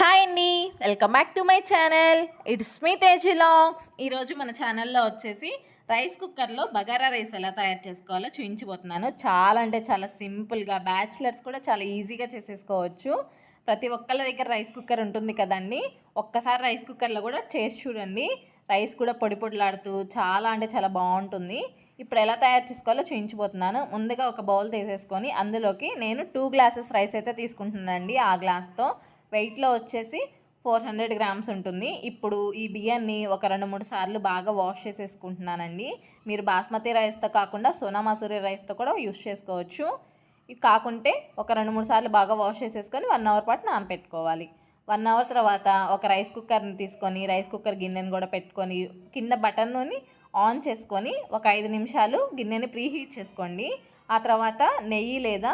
Hi అండి. Welcome back to my channel. It's me Teji vlogs ఈరోజు మన ఛానల్లో వచ్చేసి రైస్ కుక్కర్లో బగారా రైస్ ఎలా తయారు చేసుకోవాలో చూపించబోతున్నాను చాలా అంటే చాలా సింపుల్గా బ్యాచిలర్స్ కూడా చాలా ఈజీగా చేసేసుకోవచ్చు. ప్రతి ఒక్కళ్ళ దగ్గర రైస్ కుక్కర్ ఉంటుంది కదండి. ఒక్కసారి రైస్ కుక్కర్లో కూడా చేసి చూడండి. రైస్ కూడా పొడి పొడిలాడుతూ చాలా అంటే చాలా బాగుంటుంది. ఇప్పుడు ఎలా తయారు చేసుకోవాలో చూపించబోతున్నాను ముందుగా ఒక బౌల్ తీసేసుకొని అందులోకి నేను టూ గ్లాసెస్ రైస్ అయితే తీసుకుంటున్నానండి ఆ గ్లాస్తో వెయిట్లో వచ్చేసి ఫోర్ హండ్రెడ్ గ్రామ్స్ ఉంటుంది. ఇప్పుడు ఈ బియ్యాన్ని ఒక రెండు మూడు సార్లు బాగా వాష్ చేసేసుకుంటున్నానండి. మీరు బాస్మతి రైస్తో కాకుండా సోనా మసూరి రైస్తో కూడా యూస్ చేసుకోవచ్చు. ఇవి కాకుంటే ఒక రెండు మూడు సార్లు బాగా వాష్ చేసేసుకొని వన్ అవర్ పాటు నానపెట్టుకోవాలి. వన్ అవర్ తర్వాత ఒక రైస్ కుక్కర్ని తీసుకొని రైస్ కుక్కర్ గిన్నెని కూడా పెట్టుకొని కింద బటన్ని ఆన్ చేసుకొని ఒక ఐదు నిమిషాలు గిన్నెని ప్రీహీట్ చేసుకోండి. ఆ తర్వాత నెయ్యి లేదా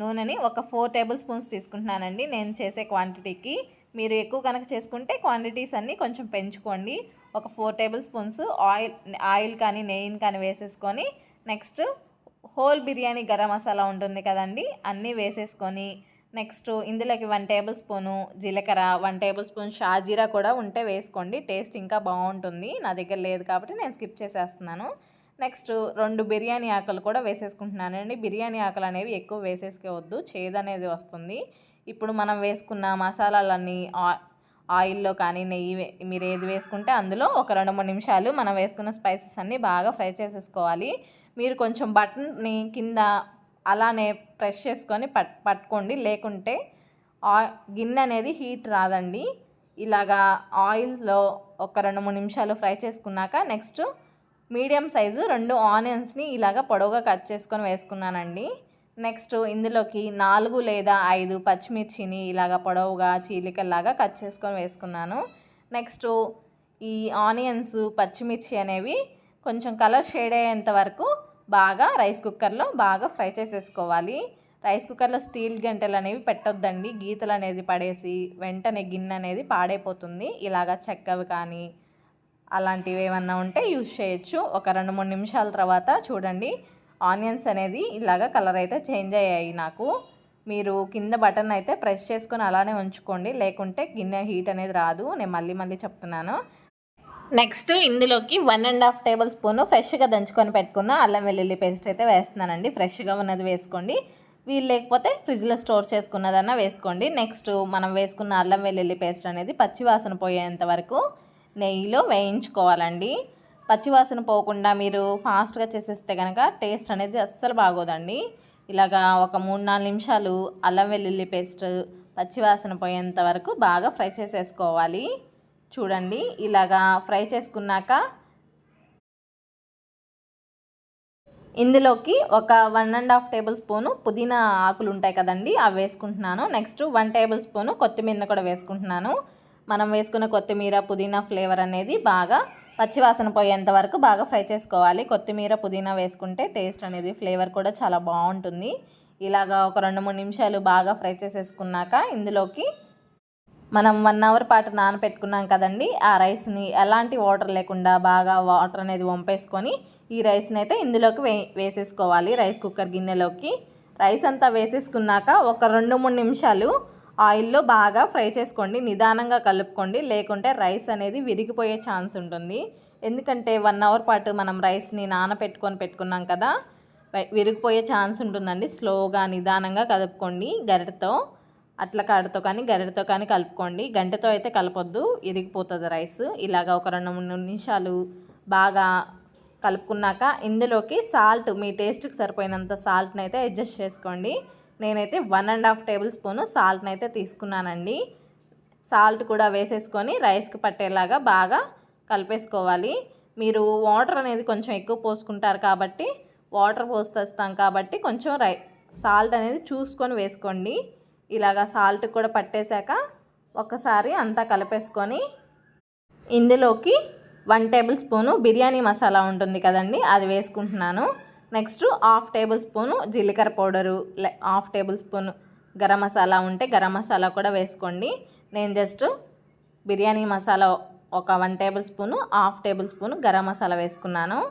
నూనెని ఒక ఫోర్ టేబుల్ స్పూన్స్ తీసుకుంటున్నానండి. నేను చేసే క్వాంటిటీకి మీరు ఎక్కువ కనుక చేసుకుంటే క్వాంటిటీస్ అన్నీ కొంచెం పెంచుకోండి. ఒక four tablespoons oil oil కానీ నెయ్యిని కానీ వేసేసుకొని నెక్స్ట్ హోల్ బిర్యానీ గరం మసాలా ఉంటుంది కదండి అన్నీ వేసేసుకొని నెక్స్ట్ ఇందులోకి వన్ టేబుల్ స్పూను జీలకర్ర వన్ టేబుల్ స్పూన్ షాజీరా కూడా ఉంటే వేసుకోండి. టేస్ట్ ఇంకా బాగుంటుంది. నా దగ్గర లేదు కాబట్టి నేను స్కిప్ చేసేస్తున్నాను. నెక్స్ట్ రెండు బిర్యానీ ఆకులు కూడా వేసేసుకుంటున్నానండి. బిర్యానీ ఆకులు అనేవి ఎక్కువ వేసేసుకోవద్దు. చేదు అనేది వస్తుంది. ఇప్పుడు మనం వేసుకున్న మసాలాలన్నీ ఆ- ఆయిల్లో కానీ నెయ్యి మీరు ఏది వేసుకుంటే అందులో ఒక రెండు మూడు నిమిషాలు మనం వేసుకున్న స్పైసెస్ అన్నీ బాగా ఫ్రై చేసేసుకోవాలి. మీరు కొంచెం బటన్ని కింద అలానే ప్రెస్ చేసుకొని పట్ పట్టుకోండి. లేకుంటే ఆ గిన్నె అనేది హీట్ రాదండి. ఇలాగా ఆయిల్లో ఒక రెండు మూడు నిమిషాలు ఫ్రై చేసుకున్నాక నెక్స్ట్ మీడియం సైజు రెండు ఆనియన్స్ని ఇలాగ పొడవుగా కట్ చేసుకొని వేసుకున్నానండి. నెక్స్ట్ ఇందులోకి నాలుగు లేదా ఐదు పచ్చిమిర్చిని ఇలాగ పొడవుగా చీలికల్లాగా కట్ చేసుకొని వేసుకున్నాను. నెక్స్ట్ ఈ ఆనియన్స్ పచ్చిమిర్చి అనేవి కొంచెం కలర్ షేడ్ అయ్యేంత వరకు బాగా రైస్ కుక్కర్లో బాగా ఫ్రై చేసేసుకోవాలి. రైస్ కుక్కర్లో స్టీల్ గంటెలు అనేవి పెట్టొద్దండి. గీతలు అనేది పడేసి వెంటనే గిన్నె అనేది పాడైపోతుంది. ఇలాగ చెక్కవి కానీ అలాంటివి ఏమన్నా ఉంటే యూజ్ చేయొచ్చు. ఒక రెండు మూడు నిమిషాల తర్వాత చూడండి. ఆనియన్స్ అనేది ఇలాగ కలర్ అయితే చేంజ్ అయ్యాయి నాకు. మీరు కింద బటన్ అయితే ప్రెస్ చేసుకొని అలానే ఉంచుకోండి. లేకుంటే గిన్నె హీట్ అనేది రాదు. నేను మళ్ళీ మళ్ళీ చెప్తున్నాను. నెక్స్ట్ ఇందులోకి one and half tablespoon ఫ్రెష్గా దంచుకొని పెట్టుకున్న అల్లం వెల్లుల్లి పేస్ట్ అయితే వేస్తున్నానండి. ఫ్రెష్గా ఉన్నది వేసుకోండి. వీలు లేకపోతే ఫ్రిడ్జ్లో స్టోర్ చేసుకున్నదన్నా వేసుకోండి. నెక్స్ట్ మనం వేసుకున్న అల్లం వెల్లుల్లి పేస్ట్ అనేది పచ్చివాసన పోయేంత వరకు నెయ్యిలో వేయించుకోవాలండి. పచ్చివాసన పోకుండా మీరు ఫాస్ట్గా చేసేస్తే కనుక టేస్ట్ అనేది అస్సలు బాగోదండి. ఇలాగా ఒక మూడు నాలుగు నిమిషాలు అల్లం వెల్లుల్లి పేస్ట్ పచ్చివాసన పోయేంత వరకు బాగా ఫ్రై చేసేసుకోవాలి. చూడండి ఇలాగా ఫ్రై చేసుకున్నాక ఇందులోకి ఒక one and half tablespoon పుదీనా ఆకులు ఉంటాయి కదండి అవి వేసుకుంటున్నాను. నెక్స్ట్ వన్ టేబుల్ స్పూను కొత్తిమీర కూడా వేసుకుంటున్నాను. మనం వేసుకున్న కొత్తిమీర పుదీనా ఫ్లేవర్ అనేది బాగా పచ్చివాసన పోయేంత వరకు బాగా ఫ్రై చేసుకోవాలి. కొత్తిమీర పుదీనా వేసుకుంటే టేస్ట్ అనేది ఫ్లేవర్ కూడా చాలా బాగుంటుంది. ఇలాగా ఒక రెండు మూడు నిమిషాలు బాగా ఫ్రై చేసేసుకున్నాక ఇందులోకి మనం వన్ అవర్ పాటు నానపెట్టుకున్నాం కదండి ఆ రైస్ని ఎలాంటి వాటర్ లేకుండా బాగా వాటర్ అనేది వంపేసుకొని ఈ రైస్ని అయితే ఇందులోకి వే వేసేసుకోవాలి. రైస్ కుక్కర్ గిన్నెలోకి. రైస్ అంతా వేసేసుకున్నాక ఒక రెండు మూడు నిమిషాలు ఆయిల్లో బాగా ఫ్రై చేసుకోండి నిదానంగా కలుపుకోండి. లేకుంటే రైస్ అనేది విరిగిపోయే ఛాన్స్ ఉంటుంది. ఎందుకంటే వన్ అవర్ పాటు మనం రైస్ని నానపెట్టుకొని పెట్టుకున్నాం కదా విరిగిపోయే ఛాన్స్ ఉంటుందండి. స్లోగా నిదానంగా కలుపుకోండి గరిటతో. అట్ల కాడతో కానీ గరిటతో కానీ కలుపుకోండి. గంటతో అయితే కలపొద్దు ఇరిగిపోతుంది రైస్. ఇలాగ ఒక రెండు మూడు నిమిషాలు బాగా కలుపుకున్నాక ఇందులోకి సాల్ట్ మీ టేస్ట్కి సరిపోయినంత సాల్ట్ని అయితే అడ్జస్ట్ చేసుకోండి. నేనైతే one and half tablespoon సాల్ట్ని అయితే తీసుకున్నానండి. సాల్ట్ కూడా వేసేసుకొని రైస్కి పట్టేలాగా బాగా కలిపేసుకోవాలి. మీరు వాటర్ అనేది కొంచెం ఎక్కువ పోసుకుంటారు కాబట్టి వాటర్ పోస్తాం కాబట్టి కొంచెం రై సాల్ట్ అనేది చూసుకొని వేసుకోండి. ఇలాగా సాల్ట్ కూడా పట్టేశాక ఒకసారి అంతా కలిపేసుకొని ఇందులోకి one tablespoon biryani masala ఉంటుంది కదండి అది వేసుకుంటున్నాను. నెక్స్ట్ హాఫ్ టేబుల్ స్పూను జీలకర్ర పౌడరు లే- half tablespoon garam masala ఉంటే గరం మసాలా కూడా వేసుకోండి. నేను జస్ట్ బిర్యానీ మసాలా ఒక one tablespoon half tablespoon garam masala వేసుకున్నాను.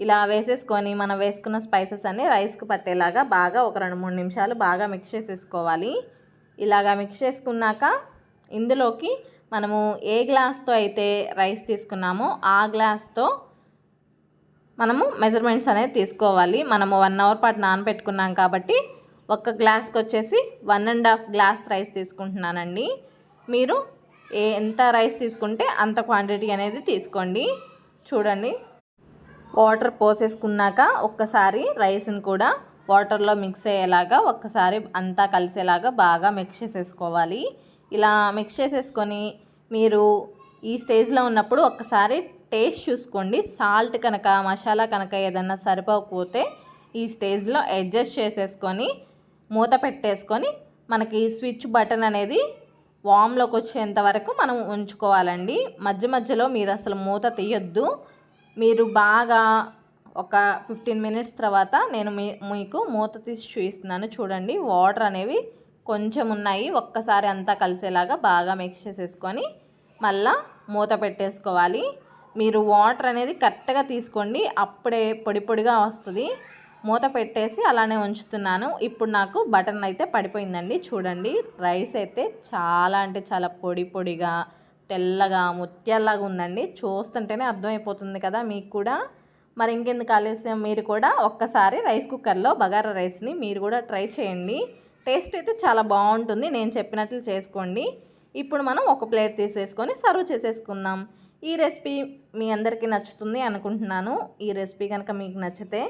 ఇలా వేసేసుకొని మనం వేసుకున్న స్పైసెస్ అన్నీ రైస్కి పట్టేలాగా బాగా ఒక రెండు మూడు నిమిషాలు బాగా మిక్స్ చేసేసుకోవాలి. ఇలాగా మిక్స్ చేసుకున్నాక ఇందులోకి మనము ఏ గ్లాస్తో అయితే రైస్ తీసుకున్నామో ఆ గ్లాస్తో మనము మెజర్మెంట్స్ అనేది తీసుకోవాలి. మనము వన్ అవర్ పాటు నానబెట్టుకున్నాం కాబట్టి ఒక గ్లాస్కి వచ్చేసి one and half glass rice తీసుకుంటున్నానండి. మీరు ఏ ఎంత రైస్ తీసుకుంటే అంత క్వాంటిటీ అనేది తీసుకోండి. చూడండి. వాటర్ పోసేసుకున్నాక ఒక్కసారి రైస్ని కూడా వాటర్లో మిక్స్ అయ్యేలాగా ఒక్కసారి అంతా కలిసేలాగా బాగా మిక్స్ చేసేసుకోవాలి. ఇలా మిక్స్ చేసేసుకొని మీరు ఈ స్టేజ్లో ఉన్నప్పుడు ఒక్కసారి టేస్ట్ చూసుకోండి. సాల్ట్ కనుక మసాలా కనుక ఏదన్నా సరిపోకపోతే ఈ స్టేజ్లో అడ్జస్ట్ చేసేసుకొని మూత పెట్టేసుకొని మనకి స్విచ్ బటన్ అనేది వామ్లోకి వచ్చేంత వరకు మనం ఉంచుకోవాలండి. మధ్య మధ్యలో మీరు అసలు మూత తీయొద్దు. మీరు బాగా ఒక ఫిఫ్టీన్ మినిట్స్ తర్వాత నేను మీ మీకు మూత తీసి చూపిస్తున్నాను చూడండి. వాటర్ అనేవి కొంచెం ఉన్నాయి. ఒక్కసారి అంతా కలిసేలాగా బాగా మిక్స్ చేసేసుకొని మళ్ళా మూత పెట్టేసుకోవాలి. మీరు వాటర్ అనేది కరెక్ట్గా తీసుకోండి. అప్పుడే పొడి పొడిగా వస్తుంది. మూత పెట్టేసి అలానే ఉంచుతున్నాను. ఇప్పుడు నాకు బటన్ అయితే పడిపోయిందండి. చూడండి రైస్ అయితే చాలా అంటే చాలా పొడి పొడిగా తెల్లగా ముత్యాల్లాగా ఉందండి. చూస్తుంటేనే అర్థమైపోతుంది కదా మీకు కూడా. మరి ఇంకెందుకు ఆలస్యం? మీరు కూడా ఒక్కసారి రైస్ కుక్కర్లో బగారా రైస్ని మీరు కూడా ట్రై చేయండి. టేస్ట్ అయితే చాలా బాగుంటుంది. నేను చెప్పినట్లు చేసుకోండి. ఇప్పుడు మనం ఒక ప్లేట్ తీసేసుకొని సర్వ్ చేసేసుకుందాం. ఈ రెసిపీ మీ అందరికీ నచ్చుతుంది అనుకుంటున్నాను. ఈ రెసిపీ కనుక మీకు నచ్చితే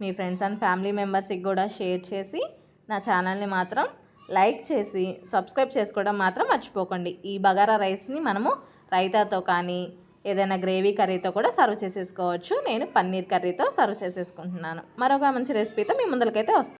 మీ ఫ్రెండ్స్ అండ్ ఫ్యామిలీ మెంబర్స్కి కూడా షేర్ చేసి నా ఛానల్ని మాత్రం లైక్ చేసి సబ్స్క్రైబ్ చేసుకోవడం మాత్రం మర్చిపోకండి. ఈ బగారా రైస్ని మనము రైతాతో కానీ ఏదైనా గ్రేవీ కర్రీతో కూడా సర్వ్ చేసేసుకోవచ్చు. నేను పన్నీర్ కర్రీతో సర్వ్ చేసేసుకుంటున్నాను. మరొక మంచి రెసిపీతో మీ ముందరికైతే వస్తాను